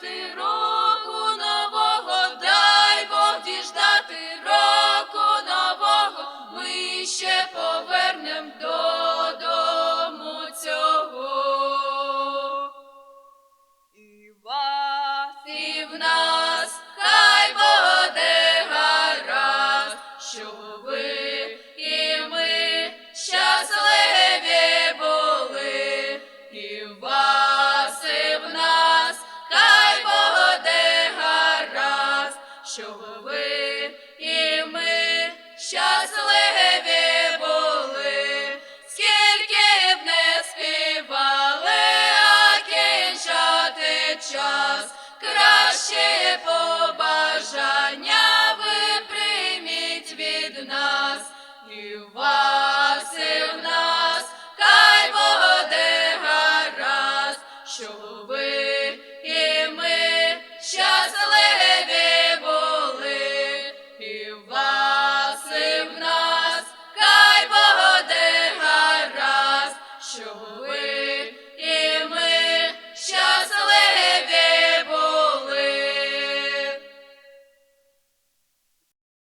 ti ro щасливі були, скільки б не співали, а кінчати час, краще побажання ви прийміть від нас. І вас